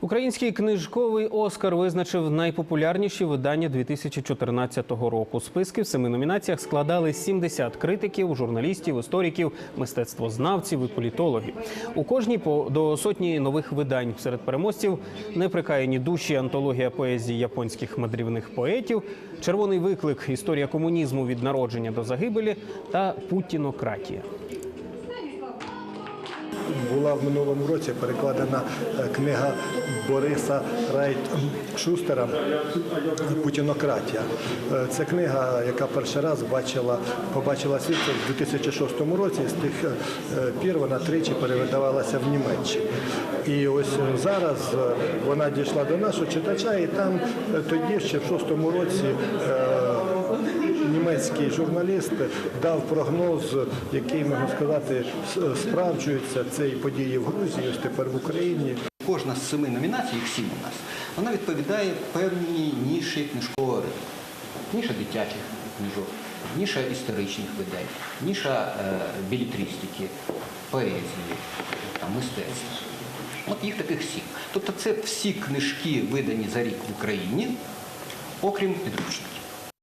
Український книжковий Оскар визначив найпопулярніші видання 2014 року. Списки в семи номінаціях складали 70 критиків, журналістів, істориків, мистецтвознавців і політологів. У кожній по до сотні нових видань серед переможців неприкаяні душі, антологія поезії японських мандрівних поетів, червоний виклик, історія комунізму від народження до загибелі та путінократія. Була в минулому році перекладена е, книга Бориса Райт Шустера Путінократія. Е, Це книга, яка перший раз бачила, побачила світ в 2006 році. З тих е, пір вона тричі перевидавалася в Німеччині. І ось зараз вона дійшла до нашого читача, і там тоді ще в шостому році. Німецький журналіст дав прогноз, який можна сказати справджується. І події в Грузії, ось тепер в Україні. Кожна з семи номінацій, їх сім у нас, вона відповідає певній ніші книжкового ринку. Ніша дитячих книжок, ніша історичних видань, ніша е, білетристики, поезії, там, мистецтва. От їх таких сім. Тобто це всі книжки, видані за рік в Україні, окрім підручників.